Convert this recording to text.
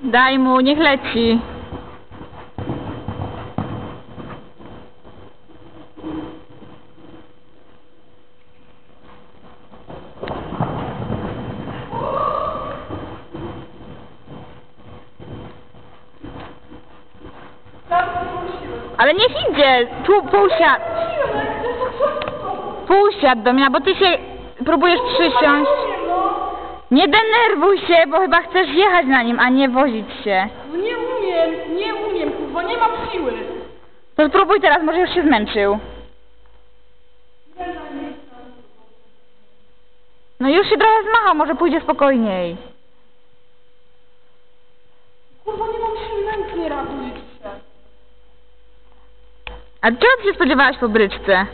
Daj mu, niech leci. Ale niech idzie, tu półsiad. Do mnie, bo ty się próbujesz przysiąść. Nie denerwuj się, bo chyba chcesz jechać na nim, a nie wozić się. No nie umiem, nie umiem, kurwa, nie mam siły. To spróbuj teraz, może już się zmęczył. No już się trochę zmachał, może pójdzie spokojniej. Kurwa, nie mam siły, reagujecie się. A czego ty się spodziewałaś po bryczce?